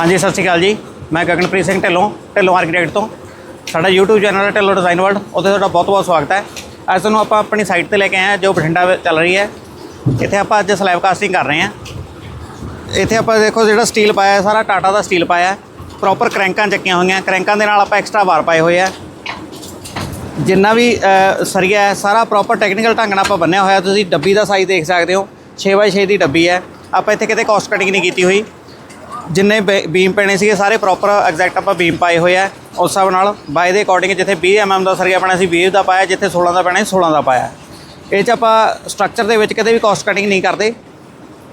ਹਾਂਜੀ, ਸਤਿ ਸ਼੍ਰੀ ਅਕਾਲ ਜੀ। ਮੈਂ ਗਗਨਪ੍ਰੀਤ ਸਿੰਘ ਢਿੱਲੋਂ ਢਿੱਲੋਂ ਆਰਕੀਟੈਕਟ ਤੋਂ। ਸਾਡਾ YouTube ਚੈਨਲ ਹੈ ਢਿੱਲੋਂ ਡਿਜ਼ਾਈਨ ਵਰਲਡ ਉੱਥੇ ਤੁਹਾਡਾ ਬਹੁਤ-ਬਹੁਤ ਸਵਾਗਤ ਹੈ। ਅੱਜ ਤੁਹਾਨੂੰ ਆਪਾਂ ਆਪਣੀ ਸਾਈਟ ਤੇ ਲੈ ਕੇ ਆਏ ਹਾਂ, ਜੋ ਬਠਿੰਡਾ ਚੱਲ ਰਹੀ ਹੈ। ਇੱਥੇ ਆਪਾਂ ਅੱਜ ਸਲੈਬ ਕਾਸਟਿੰਗ ਕਰ ਰਹੇ ਹਾਂ। ਇੱਥੇ ਆਪਾਂ ਦੇਖੋ ਜਿਹੜਾ ਸਟੀਲ ਪਾਇਆ ਹੈ, ਸਾਰਾ ਟਾਟਾ ਦਾ ਸਟੀਲ ਪਾਇਆ ਹੈ। ਪ੍ਰੋਪਰ ਕਰੈਂਕਾਂ ਚੱਕੀਆਂ ਹੋਈਆਂ। ਕਰੈਂਕਾਂ ਦੇ ਨਾਲ ਆਪਾਂ ਐਕਸਟਰਾ ਵਾਰ ਪਾਏ ਹੋਏ ਆ ਜਿੰਨਾ ਵੀ ਸਰੀਆ ਹੈ, ਸਾਰਾ ਪ੍ਰੋਪਰ ਟੈਕਨੀਕਲ ਢੰਗ ਨਾਲ ਆਪਾਂ ਬੰਨਿਆ ਹੋਇਆ। ਤੁਸੀਂ ਡੱਬੀ ਦਾ ਸਾਈਜ਼ ਦੇਖ ਸਕਦੇ ਹੋ। 6x6 ਦੀ ਡੱਬੀ ਹੈ। ਆਪਾਂ ਇੱਥੇ ਕਿਤੇ ਕਾਸਟ ਕਟਿੰਗ ਨਹੀਂ ਕੀਤੀ ਹੋਈ। ਜਿੰਨੇ ਬੀਮ ਪੈਣੇ ਸੀਗੇ ਸਾਰੇ ਪ੍ਰੋਪਰ ਐਗਜ਼ੈਕਟ ਆਪਾਂ ਬੀਮ ਪਾਏ ਹੋਏ ਆ। ਉਸ ਹਿਸਾਬ ਨਾਲ ਬਾਏ ਦੇ ਅਕੋਰਡਿੰਗ ਜਿੱਥੇ 20 mm ਦਾ ਸਰੀਆ ਪੈਣਾ ਸੀ 20 ਦਾ ਪਾਇਆ, ਜਿੱਥੇ 16 ਦਾ ਪੈਣਾ ਸੀ 16 ਦਾ ਪਾਇਆ। ਇਹ 'ਚ ਆਪਾਂ ਸਟਰਕਚਰ ਦੇ ਵਿੱਚ ਕਦੇ ਵੀ ਕਾਸਟ ਕਟਿੰਗ ਨਹੀਂ ਕਰਦੇ।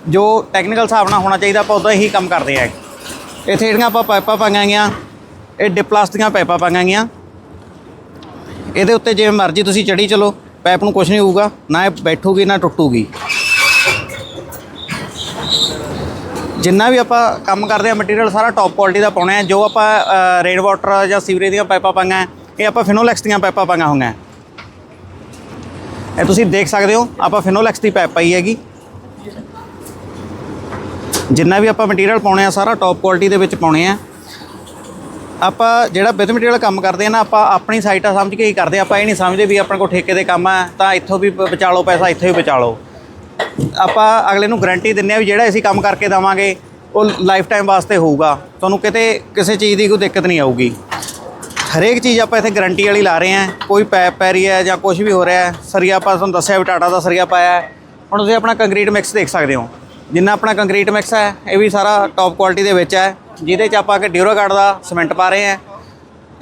ਜੋ ਟੈਕਨੀਕਲ ਹਿਸਾਬ ਨਾਲ ਹੋਣਾ ਚਾਹੀਦਾ, ਆਪਾਂ ਉਦਾਂ ਹੀ ਕੰਮ ਕਰਦੇ ਆ। ਇੱਥੇ ਜਿਹੜੀਆਂ ਆਪਾਂ ਪਾਈਪਾਂ ਪਾਈਆਂ ਗਈਆਂ, ਇਹ ਡਿਪਲਾਸ ਦੀਆਂ ਪਾਈਪਾਂ ਪਾਈਆਂ ਗਈਆਂ। ਇਹਦੇ ਉੱਤੇ ਜਿਵੇਂ ਮਰਜ਼ੀ ਤੁਸੀਂ ਚੜੀ ਚਲੋ, ਪਾਈਪ ਨੂੰ ਕੁਝ ਨਹੀਂ ਹੋਊਗਾ, ਨਾ ਇਹ ਬੈਠੂਗੀ, ਨਾ ਟੁੱਟੂਗੀ। ਜਿੰਨਾ ਵੀ ਆਪਾਂ ਕੰਮ ਕਰਦੇ ਆ ਮਟੀਰੀਅਲ ਸਾਰਾ ਟੌਪ ਕੁਆਲਿਟੀ ਦਾ ਪਾਉਣਾ ਹੈ। ਜੋ ਆਪਾਂ ਰੇਨ ਵਾਟਰ ਜਾਂ ਸੀਵਰੇਜ ਦੀਆਂ ਪਾਈਪਾਂ ਪਾਈਆਂ ਇਹ ਆਪਾਂ ਫਿਨੋਲੈਕਸ ਦੀਆਂ ਪਾਈਪਾਂ ਪਾਈਆਂ ਹੋਈਆਂ ਇਹ ਤੁਸੀਂ ਦੇਖ ਸਕਦੇ ਹੋ, ਆਪਾਂ ਫਿਨੋਲੈਕਸ ਦੀ ਪਾਈਪ ਪਾਈ ਹੈਗੀ। ਜਿੰਨਾ ਵੀ ਆਪਾਂ ਮਟੀਰੀਅਲ ਪਾਉਣੇ ਆ, ਸਾਰਾ ਟੌਪ ਕੁਆਲਿਟੀ ਦੇ ਵਿੱਚ ਪਾਉਣੇ ਆ। ਆਪਾਂ ਜਿਹੜਾ ਵਿਦ ਮਟੀਰੀਅਲ ਕੰਮ ਕਰਦੇ ਆ ਨਾ, ਆਪਾਂ ਆਪਣੀ ਸਾਈਟ ਆ ਸਮਝ ਕੇ ਹੀ ਕਰਦੇ ਆ। ਆਪਾਂ ਇਹ ਨਹੀਂ ਸਮਝਦੇ ਵੀ ਆਪਣੇ ਕੋਲ ਠੇਕੇ ਦੇ ਕੰਮ ਆ, ਤਾਂ ਇੱਥੋਂ ਵੀ ਬਚਾ ਲਓ, ਪੈਸਾ ਇੱਥੋਂ ਵੀ ਬਚਾ ਲਓ। ਆਪਾਂ ਅਗਲੇ ਨੂੰ ਗਾਰੰਟੀ ਦਿੰਨੇ ਆ ਵੀ ਜਿਹੜਾ ਅਸੀਂ ਕੰਮ ਕਰਕੇ ਦਵਾਂਗੇ, ਉਹ ਲਾਈਫ ਟਾਈਮ ਵਾਸਤੇ ਹੋਊਗਾ। ਤੁਹਾਨੂੰ ਕਿਤੇ ਕਿਸੇ ਚੀਜ਼ ਦੀ ਕੋਈ ਦਿੱਕਤ ਨਹੀਂ ਆਊਗੀ। ਹਰੇਕ ਚੀਜ਼ ਆਪਾਂ ਇੱਥੇ ਗਾਰੰਟੀ ਵਾਲੀ ਲਾ ਰਹੇ ਆ ਕੋਈ ਪੈਪ ਪੈ ਰਹੀ ਹੈ ਜਾਂ ਕੁਝ ਵੀ ਹੋ ਰਿਹਾ ਹੈ। ਸਰੀਆ ਆਪਾਂ ਤੁਹਾਨੂੰ ਦੱਸਿਆ ਵੀ ਟਾਟਾ ਦਾ ਸਰੀਆ ਪਾਇਆ ਹੁਣ ਤੁਸੀਂ ਆਪਣਾ ਕੰਕਰੀਟ ਮਿਕਸ ਦੇਖ ਸਕਦੇ ਹੋ। ਜਿੰਨਾ ਆਪਣਾ ਕੰਕਰੀਟ ਮਿਕਸ ਹੈ, ਇਹ ਵੀ ਸਾਰਾ ਟੌਪ ਕੁਆਲਿਟੀ ਦੇ ਵਿੱਚ ਹੈ। ਜਿਹਦੇ 'ਚ ਆਪਾਂ ਕਿ ਡਿਊਰਾਗਾਰਡ ਦਾ ਸੀਮੈਂਟ ਪਾ ਰਹੇ ਆ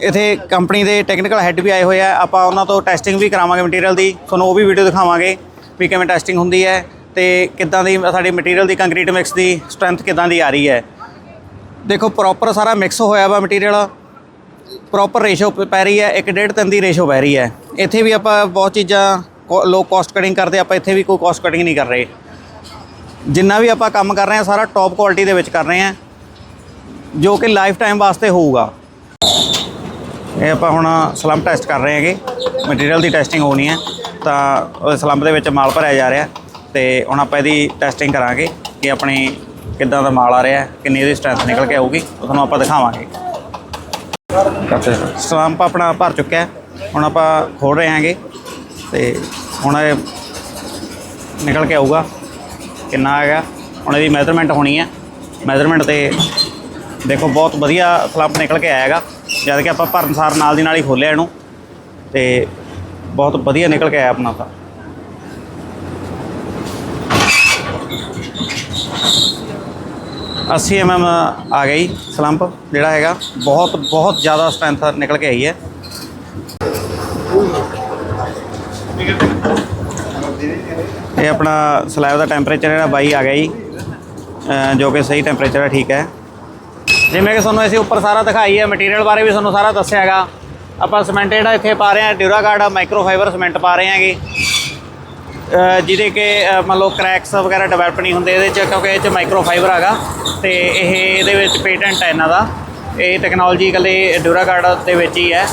ਇਥੇ ਕੰਪਨੀ ਦੇ ਟੈਕਨੀਕਲ ਹੈੱਡ ਵੀ ਆਏ ਹੋਏ ਆ। ਆਪਾਂ ਉਹਨਾਂ ਤੋਂ ਟੈਸਟਿੰਗ ਵੀ ਕਰਾਵਾਂਗੇ ਮਟੀਰੀਅਲ ਦੀ। ਤੁਹਾਨੂੰ ਉਹ ਵੀ ਵੀਡੀਓ ਦਿਖਾਵਾਂਗੇ। ਵੀ ਕਿਵੇਂ ਟੈਸਟਿੰਗ ਹੁੰਦੀ ਹੈ ਤੇ ਕਿੱਦਾਂ ਦੀ ਸਾਡੀ ਮਟੀਰੀਅਲ ਦੀ ਕੰਕਰੀਟ ਮਿਕਸ ਦੀ ਸਟਰੈਂਥ ਕਿੱਦਾਂ ਦੀ ਆ ਰਹੀ ਹੈ? ਦੇਖੋ ਪ੍ਰੋਪਰ ਸਾਰਾ ਮਿਕਸ ਹੋਇਆ ਵਾ ਮਟੀਰੀਅਲ ਪ੍ਰੋਪਰ ਰੇਸ਼ੋ ਪੈ ਰਹੀ ਹੈ 1.5 3 ਦੀ ਰੇਸ਼ੋ ਪੈ ਰਹੀ ਹੈ। ਇੱਥੇ ਵੀ ਆਪਾਂ ਬਹੁਤ ਚੀਜ਼ਾਂ ਲੋ ਕਾਸਟ ਕਟਿੰਗ ਕਰਦੇ, ਆਪਾਂ ਇੱਥੇ ਵੀ ਕੋਈ ਕਾਸਟ ਕਟਿੰਗ ਨਹੀਂ ਕਰ ਰਹੇ। ਜਿੰਨਾ ਵੀ ਆਪਾਂ ਕੰਮ ਕਰ ਰਹੇ ਹਾਂ, ਸਾਰਾ ਟੌਪ ਕੁਆਲਿਟੀ ਦੇ ਵਿੱਚ ਕਰ ਰਹੇ ਹਾਂ, ਜੋ ਕਿ ਲਾਈਫ ਟਾਈਮ ਵਾਸਤੇ ਹੋਊਗਾ। ਇਹ ਆਪਾਂ ਹੁਣ ਸਲੰਮ ਟੈਸਟ ਕਰ ਰਹੇ ਹੈਗੇ। ਮਟੀਰੀਅਲ ਦੀ ਟੈਸਟਿੰਗ ਹੋਣੀ ਹੈ। ਤਾਂ ਉਹ ਸਲੰਮ ਦੇ ਵਿੱਚ ਮਾਲ ਭਰਿਆ ਜਾ ਰਿਹਾ ਤੇ ਹੁਣ ਆਪਾਂ ਇਹਦੀ ਟੈਸਟਿੰਗ ਕਰਾਂਗੇ ਕਿ ਆਪਣੀ ਕਿੱਦਾਂ ਦਾ ਮਾਲ ਆ ਰਿਹਾ, ਕਿੰਨੀ ਇਹਦੀ ਸਟਰੈਂਥ ਨਿਕਲ ਕੇ ਆਊਗੀ, ਉਹ ਤੁਹਾਨੂੰ ਆਪਾਂ ਦਿਖਾਵਾਂਗੇ। ਸਲੰਪ ਆਪਣਾ ਭਰ ਚੁੱਕਿਆ, ਹੁਣ ਆਪਾਂ ਖੋਲ ਰਹੇ ਹਾਂਗੇ ਤੇ ਹੁਣ ਇਹ ਨਿਕਲ ਕੇ ਆਊਗਾ, ਕਿੰਨਾ ਹੈਗਾ ਹੁਣ ਇਹਦੀ ਮੈਜ਼ਰਮੈਂਟ ਹੋਣੀ ਹੈ ਮੈਜ਼ਰਮੈਂਟ ਤੇ ਦੇਖੋ, ਬਹੁਤ ਵਧੀਆ ਸਲੰਪ ਨਿਕਲ ਕੇ ਆਏਗਾ ਜਦ ਕਿ ਆਪਾਂ ਭਰਨਸਾਰ ਨਾਲ ਦੀ ਨਾਲ ਹੀ ਖੋਲਿਆ ਇਹਨੂੰ। ਤੇ ਬਹੁਤ ਵਧੀਆ ਨਿਕਲ ਕੇ ਆਇਆ ਆਪਣਾ ਤਾਂ। ਅੱਸੀ ਐਮ ਆ ਗਈ ਸਲੰਪ, ਜਿਹੜਾ ਹੈਗਾ ਬਹੁਤ ਬਹੁਤ ਜ਼ਿਆਦਾ ਸਟਰੈਂਥ ਨਿਕਲ ਕੇ ਆਈ ਹੈ। ਇਹ ਆਪਣਾ ਸਲੈਬ ਦਾ ਟੈਂਪਰੇਚਰ ਜਿਹੜਾ 22 ਆ ਗਿਆ ਜੀ ਜੋ ਕਿ ਸਹੀ ਟੈਂਪਰੇਚਰ ਹੈ ਠੀਕ ਹੈ। ਜਿਵੇਂ ਕਿ ਤੁਹਾਨੂੰ ਅਸੀਂ ਉੱਪਰ ਸਾਰਾ ਦਿਖਾਈ ਹੈ ਮਟੀਰੀਅਲ ਬਾਰੇ ਵੀ ਤੁਹਾਨੂੰ ਸਾਰਾ ਦੱਸਿਆ ਹੈਗਾ। ਆਪਾਂ ਸੀਮੈਂਟ ਜਿਹੜਾ ਇੱਥੇ ਪਾ ਰਹੇ ਹਾਂ ਡਿਊਰਾਗਾਰਡ ਮਾਈਕਰੋਫਾਈਬਰ ਸੀਮੈਂਟ ਪਾ ਰਹੇ ਹਾਂਗੇ। ਜਿਹਦੇ ਕਿ ਅ, ਮੰਨ ਲਓ ਕ੍ਰੈਕਸ ਵਗੈਰਾ ਡਿਵੈਲਪ ਨਹੀਂ ਹੁੰਦੇ ਇਹਦੇ ਚ ਕਿਉਂਕਿ ਇਹ ਚ ਮਾਈਕਰੋਫਾਈਬਰ ਹੈਗਾ ਤੇ ਇਹ ਇਹਦੇ ਵਿੱਚ ਪੇਟੈਂਟ ਹੈ ਇਹਨਾਂ ਦਾ। ਇਹ ਟੈਕਨੋਲੋਜੀ ਇਕੱਲੇ ਡਿਊਰਾਗਾਰਡ ਦੇ ਵਿੱਚ ਹੀ ਹੈ।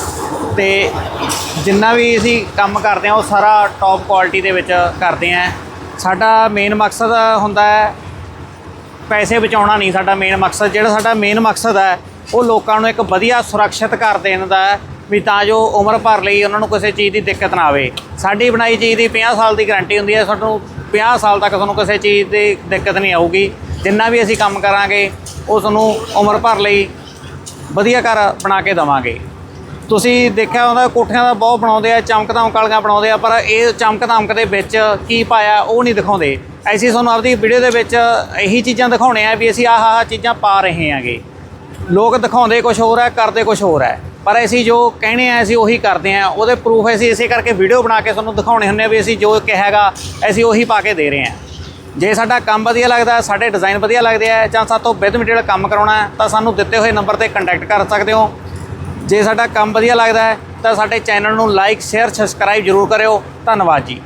ਤੇ ਜਿੰਨਾ ਵੀ ਅਸੀਂ ਕੰਮ ਕਰਦੇ ਹਾਂ ਉਹ ਸਾਰਾ ਟੌਪ ਕੁਆਲਿਟੀ ਦੇ ਵਿੱਚ ਕਰਦੇ ਹਾਂ। ਸਾਡਾ ਮੇਨ ਮਕਸਦ ਹੁੰਦਾ ਹੈ ਪੈਸੇ ਬਚਾਉਣਾ ਨਹੀਂ ਸਾਡਾ ਮੇਨ ਮਕਸਦ। ਜਿਹੜਾ ਸਾਡਾ ਮੇਨ ਮਕਸਦ ਹੈ ਉਹ ਲੋਕਾਂ ਨੂੰ ਇੱਕ ਵਧੀਆ ਸੁਰੱਖਿਅਤ ਘਰ ਦੇਣ ਦਾ ਹੈ। ਵੀ ਤਾਂ ਜੋ ਉਮਰ ਭਰ ਲਈ ਉਹਨਾਂ ਨੂੰ ਕਿਸੇ ਚੀਜ਼ ਦੀ ਦਿੱਕਤ ਨਾ ਆਵੇ। ਸਾਡੀ ਬਣਾਈ ਚੀਜ਼ ਦੀ 50 ਸਾਲ ਦੀ ਗਾਰੰਟੀ ਹੁੰਦੀ ਹੈ ਤੁਹਾਨੂੰ 50 ਸਾਲ ਤੱਕ ਤੁਹਾਨੂੰ ਕਿਸੇ ਚੀਜ਼ ਦੀ ਦਿੱਕਤ ਨਹੀਂ ਆਊਗੀ। ਜਿੰਨਾ ਵੀ ਅਸੀਂ ਕੰਮ ਕਰਾਂਗੇ ਉਹ ਤੁਹਾਨੂੰ ਉਮਰ ਭਰ ਲਈ ਵਧੀਆ ਘਰ ਬਣਾ ਕੇ ਦਵਾਂਗੇ। ਤੁਸੀਂ ਦੇਖਿਆ ਹੁੰਦਾ ਕੋਠਿਆਂ ਦਾ ਬਹੁਤ ਬਣਾਉਂਦੇ ਆ ਚਮਕ ਧਮਕ ਵਾਲੀਆਂ ਬਣਾਉਂਦੇ ਆ, ਪਰ ਇਹ ਚਮਕ ਧਮਕ ਦੇ ਵਿੱਚ ਕੀ ਪਾਇਆ, ਉਹ ਨਹੀਂ ਦਿਖਾਉਂਦੇ। ਐਸੀ ਤੁਹਾਨੂੰ ਆਪਦੀ ਵੀਡੀਓ ਦੇ ਵਿੱਚ ਇਹੀ ਚੀਜ਼ਾਂ ਦਿਖਾਉਣੇ ਆ ਵੀ ਅਸੀਂ ਆਹ ਆਹ ਚੀਜ਼ਾਂ ਪਾ ਰਹੇ ਹਾਂਗੇ। ਲੋਕ ਦਿਖਾਉਂਦੇ ਕੁਝ ਹੋਰ ਹੈ, ਕਰਦੇ ਕੁਝ ਹੋਰ ਹੈ। ਪਰ ਅਸੀਂ ਜੋ ਕਹਿਣੇ ਆ, ਅਸੀਂ ਉਹੀ ਕਰਦੇ ਆ। ਉਹਦੇ ਪ੍ਰੂਫ ਅਸੀਂ ਇਸੇ ਕਰਕੇ ਵੀਡੀਓ ਬਣਾ ਕੇ ਤੁਹਾਨੂੰ ਦਿਖਾਉਣੇ ਹੁੰਦੇ ਆ ਵੀ ਅਸੀਂ ਜੋ ਕਹੇਗਾ, ਅਸੀਂ ਉਹੀ ਪਾ ਕੇ ਦੇ ਰਹੇ ਹਾਂ ਜੇ ਸਾਡਾ ਕੰਮ ਵਧੀਆ ਲੱਗਦਾ, ਸਾਡੇ ਡਿਜ਼ਾਈਨ ਵਧੀਆ ਲੱਗਦੇ ਆ, ਜਾਂ ਸਾਤੋਂ ਵਿਦ ਮਟੀਰੀਅਲ ਕੰਮ ਕਰਾਉਣਾ, ਤਾਂ ਸਾਨੂੰ ਦਿੱਤੇ ਹੋਏ ਨੰਬਰ ਤੇ ਕੰਟੈਕਟ ਕਰ ਸਕਦੇ ਹੋ। ਜੇ ਸਾਡਾ ਕੰਮ ਵਧੀਆ ਲੱਗਦਾ ਤਾਂ ਸਾਡੇ ਚੈਨਲ ਨੂੰ ਲਾਈਕ ਸ਼ੇਅਰ ਸਬਸਕ੍ਰਾਈਬ ਜ਼ਰੂਰ ਕਰਿਓ। ਧੰਨਵਾਦ ਜੀ।